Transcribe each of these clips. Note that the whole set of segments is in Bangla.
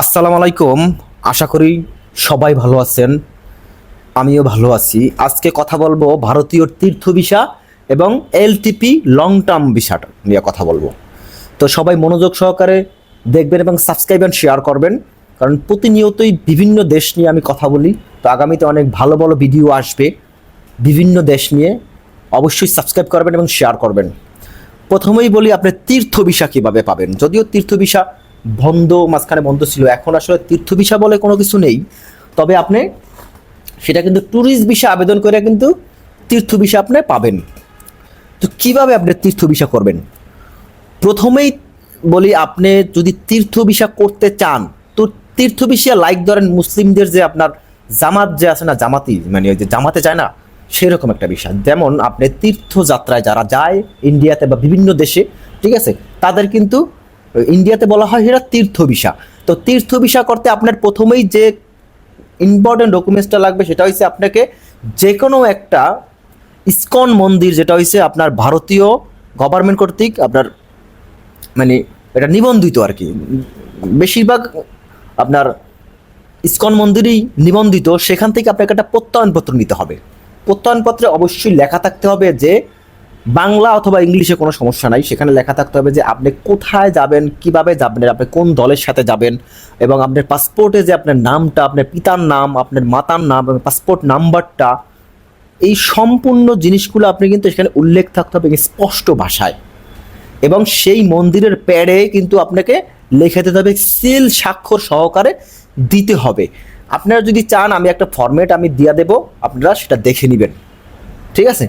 আসসালামু আলাইকুম। আশা করি সবাই ভালো আছেন। আমিও ভালো আছি। আজকে কথা বলব ভারতীয় তীর্থ ভিসা এবং এলটিপি লং টার্ম ভিসাটা নিয়ে কথা বলব। তো সবাই মনোযোগ সহকারে দেখবেন এবং সাবস্ক্রাইব অ্যান্ড শেয়ার করবেন। কারণ প্রতিনিয়তই বিভিন্ন দেশ নিয়ে আমি কথা বলি। তো আগামীতে অনেক ভালো ভালো ভিডিও আসবে বিভিন্ন দেশ নিয়ে। অবশ্যই সাবস্ক্রাইব করবেন এবং শেয়ার করবেন। প্রথমেই বলি আপনি তীর্থ ভিসা কীভাবে পাবেন? যদিও তীর্থ ভিসা বন্ধ, মাঝখানে বন্ধ ছিল। এখন আসলে তীর্থ ভিসা বলে কোনো কিছু নেই। তবে আপনি সেটা কিন্তু ট্যুরিস্ট ভিসা আবেদন করে কিন্তু তীর্থ ভিসা আপনি পাবেন। তো কীভাবে আপনি তীর্থ ভিসা করবেন? প্রথমেই বলি, আপনি যদি তীর্থ ভিসা করতে চান, তো তীর্থ ভিসা লাইক ধরেন মুসলিমদের যে আপনার জামাত যে আছে না, জামাতি মানে ওই যে জামাতে যায় না, সেরকম একটা বিষয় যেমন আপনি তীর্থযাত্রায় যারা যায় ইন্ডিয়াতে বা বিভিন্ন দেশে, ঠিক আছে, তাদের কিন্তু ইন্ডিয়াতে বলা হয় সেটা তীর্থ ভিসা তো তীর্থ ভিসা করতে আপনার প্রথমেই যে ইম্পর্টেন্ট ডকুমেন্টসটা লাগবে সেটা হচ্ছে আপনাকে যে কোনো একটা ইস্কন মন্দির যেটা হচ্ছে আপনার ভারতীয় গভর্নমেন্ট কর্তৃক আপনার মানে এটা নিবন্ধিত আর কি। বেশিরভাগ আপনার ইসকন মন্দিরেই নিবন্ধিত, সেখান থেকে আপনাকে একটা প্রত্যয়নপত্র নিতে হবে। প্রত্যয়নপত্রে অবশ্যই লেখা থাকতে হবে যে বাংলা অথবা ইংলিশে কোনো সমস্যা নাই। সেখানে লেখা থাকতে হবে যে আপনি কোথায় যাবেন, কীভাবে যাবেন, আপনি কোন দলের সাথে যাবেন এবং আপনার পাসপোর্টে যে আপনার নামটা, আপনার পিতার নাম, আপনার মাতার নাম এবং পাসপোর্ট নাম্বারটা, এই সম্পূর্ণ জিনিসগুলো আপনি কিন্তু এখানে উল্লেখ থাকতে হবে স্পষ্ট ভাষায়। এবং সেই মন্দিরের প্যাডে কিন্তু আপনাকে লিখে দিতে হবে, সিল স্বাক্ষর সহকারে দিতে হবে। আপনারা যদি চান, আমি একটা ফরম্যাট আমি দিয়ে দেবো, আপনারা সেটা দেখে নেবেন। ঠিক আছে?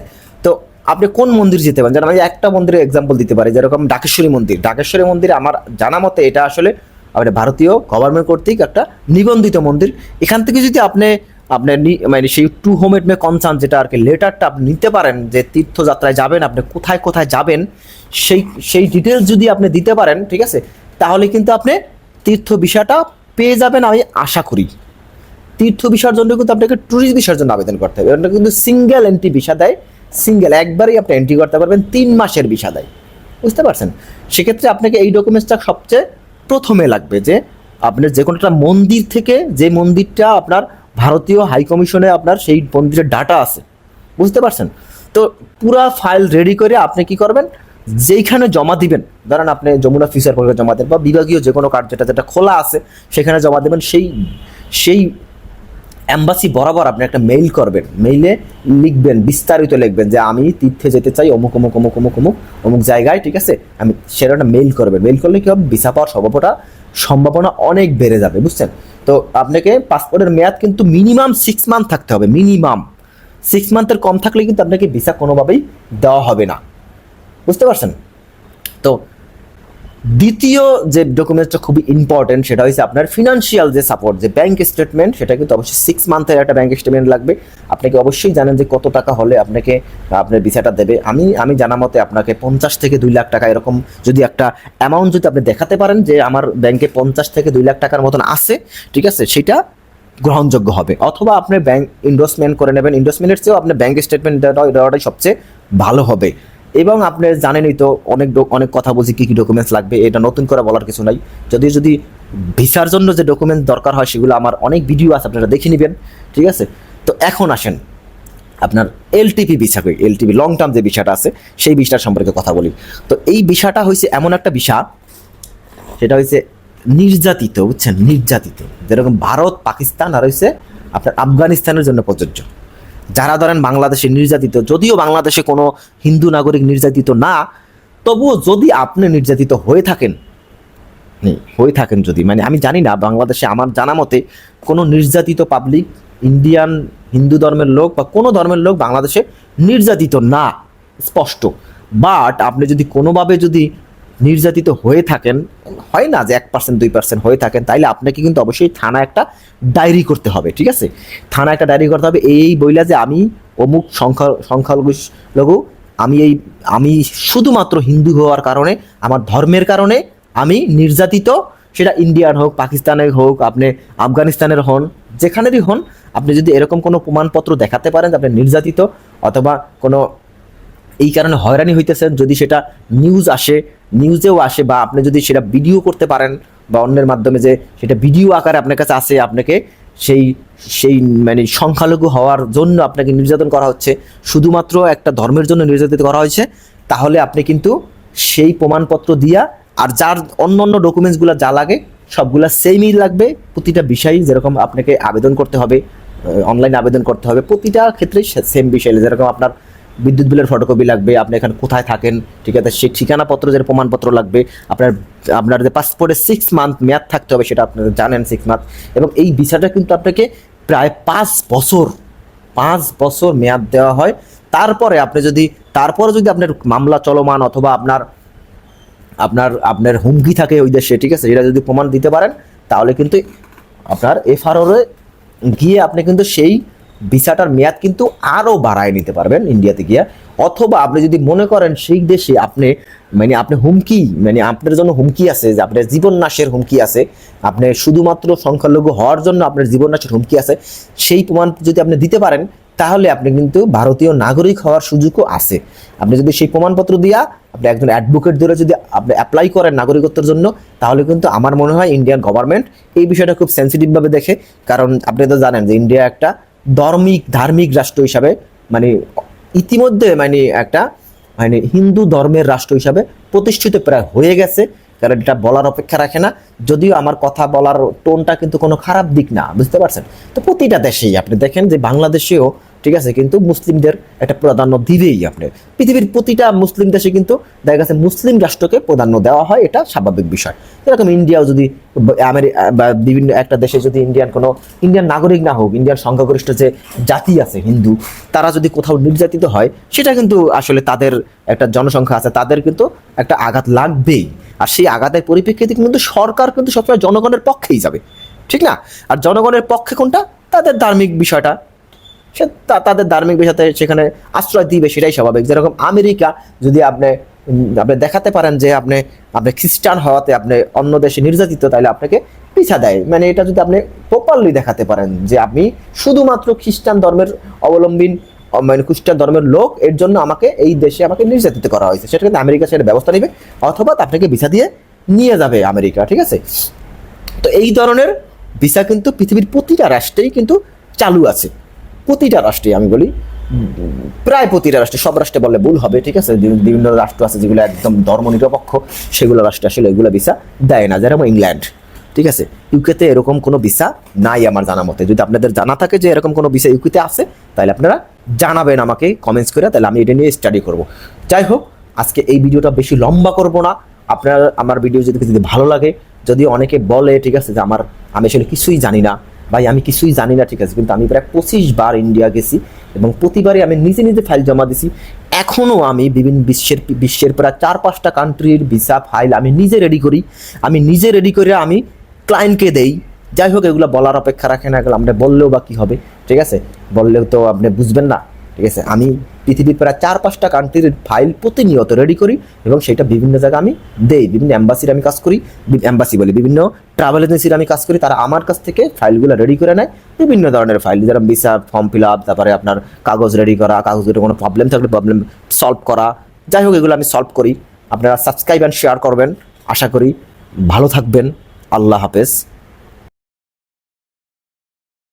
আপনি কোন মন্দির যেতে পারেন? যেমন আমি একটা মন্দিরের এক্সাম্পল দিতে পারি, যেরকম ডাকেশ্বরী মন্দির। ডাকেশ্বরী মন্দির আমার জানা মতে এটা আসলে আপনার ভারতীয় গভর্নমেন্ট কর্তৃক একটা নিবন্ধিত মন্দির। এখান থেকে যদি আপনি আপনার মানে সেই টু হোমেড মে কনসার্ন যেটা আর কি লেটারটা আপনি নিতে পারেন যে তীর্থযাত্রায় যাবেন, আপনি কোথায় কোথায় যাবেন, সেই সেই ডিটেলস যদি আপনি দিতে পারেন, ঠিক আছে, তাহলে কিন্তু আপনি তীর্থ বিষয়টা পেয়ে যাবেন আমি আশা করি। তীর্থ ভিসার জন্য কিন্তু আপনাকে ট্যুরিস্ট ভিসার জন্য আবেদন করতে হবে। কিন্তু সিঙ্গেল এন্ট্রি ভিসা দেয়। সিঙ্গেল, একবারই আপনি এন্ট্রি করতে পারবেন তিন মাসের ভিসা দেয়। বুঝতে পারছেন? সেক্ষেত্রে আপনাকে এই ডকুমেন্টসটা সবচেয়ে প্রথমে লাগবে যে, আপনার যে কোনো একটা মন্দির থেকে যে মন্দিরটা আপনার ভারতীয় হাই কমিশনে আপনার সেই মন্দিরের ডাটা আছে। বুঝতে পারছেন? তো পুরা ফাইল রেডি করে আপনি কি করবেন? যেইখানে জমা দিবেন, ধরেন আপনি যমুনা ফিচার করে জমা দেবেন বা বিভাগীয় যে কোনো কার্ড যেটা যেটা খোলা আছে, সেখানে জমা দেবেন সেই সেই অ্যাম্বাসি বরাবর আপনি একটা মেইল করবেন। মেইলে লিখবেন, বিস্তারিত লিখবেন যে আমি তীর্থে যেতে চাই, অমুক অমুক অমুক অমুক অমুক অমুক জায়গায়, ঠিক আছে? আমি সেটা একটা মেইল করবেন। মেইল করলে কি হবে? ভিসা পাওয়ার সম্ভাবনা সম্ভাবনা অনেক বেড়ে যাবে, বুঝছেন? তো আপনাকে পাসপোর্টের মেয়াদ কিন্তু মিনিমাম সিক্স মান্থ থাকতে হবে মিনিমাম সিক্স মান্থের কম থাকলে কিন্তু আপনাকে ভিসা কোনোভাবেই দেওয়া হবে না। বুঝতে পারছেন? তো দ্বিতীয় যে ডকুমেন্টসটা খুবই ইম্পর্টেন্ট সেটা হচ্ছে আপনার ফিনান্সিয়াল যে সাপোর্ট যে ব্যাংক স্টেটমেন্ট সেটা কিন্তু অবশ্যই সিক্স মান্থের একটা ব্যাংক স্টেটমেন্ট লাগবে। আপনাকে অবশ্যই জানেন যে কত টাকা হলে আপনাকে, আপনার ভিসাটা দেবে। আমি আমি জানা মতে আপনাকে পঞ্চাশ থেকে দুই লাখ টাকা এরকম যদি একটা অ্যামাউন্ট যদি আপনি দেখাতে পারেন যে আমার ব্যাংকে পঞ্চাশ থেকে দুই লাখ টাকার মতন আছে, ঠিক আছে, সেটা গ্রহণযোগ্য হবে। অথবা আপনি ব্যাংক ইনভেস্টমেন্ট করে নেবেন। ইনভেস্টমেন্টের চেয়েও আপনার ব্যাংক স্টেটমেন্ট দেওয়াটাই সবচেয়ে ভালো হবে। এবং আপনি জানেনই তো অনেক অনেক কথা বলছি, কী কী ডকুমেন্টস লাগবে, এটা নতুন করে বলার কিছু নাই। যদি যদি ভিসার জন্য যে ডকুমেন্টস দরকার হয়, সেগুলো আমার অনেক ভিডিও আছে, আপনারা দেখে নেবেন, ঠিক আছে? তো এখন আসেন, আপনার LTP visa LTP long term যে বিষয়টা আছে, সেই বিষয়টার সম্পর্কে কথা বলি। তো এই বিষয়টা হয়েছে এমন একটা বিষয় সেটা হয়েছে নির্যাতিত, বুঝছেন? নির্যাতিত। যেরকম ভারত, পাকিস্তান, আর হয়েছে আপনার আফগানিস্তানের জন্য প্রযোজ্য। যারা ধরেন বাংলাদেশে নির্যাতিত, যদিও বাংলাদেশে কোনো হিন্দু নাগরিক নির্যাতিত না, তবুও যদি আপনি নির্যাতিত হয়ে থাকেন হয়ে থাকেন যদি মানে আমি জানি না, বাংলাদেশে আমার জানা মতে কোনো নির্যাতিত পাবলিক ইন্ডিয়ান হিন্দু ধর্মের লোক বা কোনো ধর্মের লোক বাংলাদেশে নির্যাতিত না, স্পষ্ট। বাট আপনি যদি কোনোভাবে যদি নির্যাতিত হয়ে থাকেন, হয় না যে এক পার্সেন্ট দুই পার্সেন্ট হয়ে থাকেন, তাইলে আপনাকে কিন্তু অবশ্যই থানা একটা ডায়েরি করতে হবে, ঠিক আছে? থানা একটা ডায়েরি করতে হবে, এই বইলা যে আমি অমুক সংখ্যা সংখ্যালঘু লঘু আমি এই, আমি শুধুমাত্র হিন্দু হওয়ার কারণে, আমার ধর্মের কারণে আমি নির্যাতিত, সেটা ইন্ডিয়ার হোক, পাকিস্তানের হোক, আপনি আফগানিস্তানের হন, যেখানেরই হন, আপনি যদি এরকম কোনো প্রমাণপত্র দেখাতে পারেন আপনি নির্যাতিত অথবা কোনো এই কারণে হয়রানি হইতেছেন, যদি সেটা নিউজ আসে নিউজেও আসে বা আপনি যদি সেটা ভিডিও করতে পারেন বা অন্যের মাধ্যমে যে সেটা ভিডিও আকারে আপনার কাছে আসে, আপনাকে সেই সেই মানে সংখ্যালঘু হওয়ার জন্য আপনাকে নির্যাতন করা হচ্ছে, শুধুমাত্র একটা ধর্মের জন্য নির্যাতিত করা হয়েছে, তাহলে আপনি কিন্তু সেই প্রমাণপত্র দিয়া আর যার অন্য অন্য ডকুমেন্টসগুলো যা লাগে, সবগুলা সেমই লাগবে, প্রতিটা বিষয়ই যেরকম আপনাকে আবেদন করতে হবে অনলাইন আবেদন করতে হবে, প্রতিটা ক্ষেত্রে সেম বিষয়, যেরকম আপনার বিদ্যুৎ বিলের ফটোকপি লাগবে, আপনি এখানে কোথায় থাকেন, ঠিক আছে? সেই ঠিকানাপত্র যে প্রমাণপত্র লাগবে, আপনার আপনার যে পাসপোর্টের সিক্স মান্থ মেয়াদ থাকতে হবে, সেটা আপনারা জানেন সিক্স মান্থ এবং এই ভিসাটা কিন্তু আপনাকে প্রায় পাঁচ বছর পাঁচ বছর মেয়াদ দেওয়া হয়। তারপরে আপনি যদি, তারপরে যদি আপনার মামলা চলমান অথবা আপনার আপনার আপনার হুমকি থাকে ওই দেশে, ঠিক আছে? এটা যদি প্রমাণ দিতে পারেন, তাহলে কিন্তু আপনার এফআরওরে গিয়ে আপনি কিন্তু সেই ভিসাটার মেয়াদ কিন্তু আরও বাড়ায় নিতে পারবেন ইন্ডিয়াতে গিয়ে। অথবা আপনি যদি মনে করেন সেই দেশে আপনি মানে আপনি হুমকি মানে আপনার জন্য হুমকি আছে যে আপনার জীবন নাশের হুমকি আছে, আপনি শুধুমাত্র সংখ্যালঘু হওয়ার জন্য আপনার জীবন নাশের হুমকি আছে, সেই প্রমাণ যদি আপনি দিতে পারেন, তাহলে আপনি কিন্তু ভারতীয় নাগরিক হওয়ার সুযোগও আছে। আপনি যদি সেই প্রমাণপত্র দিয়া আপনি একজন অ্যাডভোকেট ধরে যদি আপনি অ্যাপ্লাই করেন নাগরিকত্বের জন্য, তাহলে কিন্তু আমার মনে হয় ইন্ডিয়ান গভর্নমেন্ট এই বিষয়টা খুব সেন্সিটিভভাবে দেখে। কারণ আপনি তো জানেন যে ইন্ডিয়া একটা ধর্মিক, ধার্মিক রাষ্ট্র হিসাবে মানে ইতিমধ্যে মানে একটা মানে হিন্দু ধর্মের রাষ্ট্র হিসাবে প্রতিষ্ঠিত প্রায় হয়ে গেছে, কারণ এটা বলার অপেক্ষা রাখে না। যদিও আমার কথা বলার টোনটা কিন্তু কোনো খারাপ দিক না, বুঝতে পারছেন? তো প্রতিটা দেশেই আপনি দেখেন যে বাংলাদেশেও ঠিক আছে? কিন্তু মুসলিমদের একটা প্রাধান্য দিবেই আপনি। পৃথিবীর প্রতিটা মুসলিম দেশে কিন্তু দেখা গেছে মুসলিম রাষ্ট্রকে প্রাধান্য দেওয়া হয়, এটা স্বাভাবিক বিষয়। এরকম ইন্ডিয়াও যদি আমেরিকা বা বিভিন্ন একটা দেশে যদি ইন্ডিয়ান কোনো ইন্ডিয়ান নাগরিক না হোক ইন্ডিয়ান সংখ্যাগরিষ্ঠ যে জাতি আছে, হিন্দু, তারা যদি কোথাও নির্যাতিত হয়, সেটা কিন্তু আসলে তাদের একটা জনসংখ্যা আছে, তাদের কিন্তু একটা আঘাত লাগবেই। আর সেই আঘাতের পরিপ্রেক্ষিতে কিন্তু সরকার কিন্তু সবসময় জনগণের পক্ষেই যাবে। ঠিক না? আর জনগণের পক্ষে কোনটা? তাদের ধার্মিক বিষয়টা। সে তাদের ধার্মিক বিষয়তে সেখানে আশ্রয় দিবে, সেটাই স্বাভাবিক। যেরকম আমেরিকা, যদি আপনি আপনি দেখাতে পারেন যে আপনি আপনি খ্রিস্টান হওয়াতে আপনি অন্য দেশে নির্যাতিত, তাহলে আপনাকে পিছা দেয়। মানে এটা যদি আপনি প্রপারলি দেখাতে পারেন যে আপনি শুধুমাত্র খ্রিস্টান ধর্মের অবলম্বী, অ- মানে খ্রিস্টান ধর্মের লোক, এর জন্য আমাকে এই দেশে আমাকে নির্যাতিত করা হয়েছে। সেটা কিন্তু আমেরিকা সেটা ব্যবস্থা নেবে, অথবা আপনাকে ভিসা দিয়ে নিয়ে যাবে আমেরিকা, ঠিক আছে? তো এই ধরনের ভিসা কিন্তু পৃথিবীর প্রতিটা রাষ্ট্রেই কিন্তু চালু আছে। প্রতিটা রাষ্ট্রে আমি বলি, প্রায় প্রতিটা রাষ্ট্রে, সব রাষ্ট্রে বললে ভুল হবে, ঠিক আছে? বিভিন্ন রাষ্ট্র আছে যেগুলো একদম ধর্মনিরপেক্ষ, সেগুলো রাষ্ট্রে আসলে এগুলো ভিসা দেয় না। যেরকম ইংল্যান্ড, ঠিক আছে? ইউকেতে এরকম কোনো ভিসা নাই আমার জানা মতে। যদি আপনাদের জানা থাকে যে এরকম কোনো ভিসা ইউকেতে আছে, তাহলে আপনারা জানাবেন আমাকে কমেন্টস করে, তাহলে আমি এটা নিয়ে স্টাডি করব। যাই হোক, আজকে এই ভিডিওটা বেশি লম্বা করব না। আপনার, আমার ভিডিও যদি যদি ভালো লাগে, যদি অনেকে বলে, ঠিক আছে, যে আমার, আমি আসলে কিছুই জানি না ভাই, আমি কিছুই জানি না, ঠিক আছে, কিন্তু আমি প্রায় পঁচিশ বার ইন্ডিয়া গেছি এবং প্রতিবারই আমি নিজে নিজে ফাইল জমা দিছি। এখনও আমি বিভিন্ন বিশ্বের বিশ্বের প্রায় চার পাঁচটা কান্ট্রির ভিসা ফাইল আমি নিজে রেডি করি। আমি নিজে রেডি করে আমি ক্লায়েন্টকে দেই। যাই হোক, এগুলো বলার অপেক্ষা রাখে না এগুলো আমরা বললেও বা কী হবে, ঠিক আছে? বললেও তো আপনি বুঝবেন না। ঠিক আছে? আমি পৃথিবীর প্রায় চার, পাঁচটা কান্ট্রির ফাইল প্রতিনিয়ত রেডি করি এবং সেটা বিভিন্ন জায়গায় আমি দেই। বিভিন্ন অ্যাম্বাসির আমি কাজ করি। অ্যাম্বাসি বলি বিভিন্ন ট্রাভেল এজেন্সির আমি কাজ করি। তারা আমার কাছ থেকে ফাইলগুলো রেডি করে নেয়। বিভিন্ন ধরনের ফাইল যেরকম ভিসা ফর্ম ফিল আপ তারপরে আপনার কাগজ রেডি করা কাগজের কোনো প্রবলেম থাকলে প্রবলেম সলভ করা। যাই হোক, এগুলো আমি সলভ করি। আপনারা সাবস্ক্রাইব অ্যান্ড শেয়ার করবেন। আশা করি ভালো থাকবেন। আল্লাহ হাফেজ।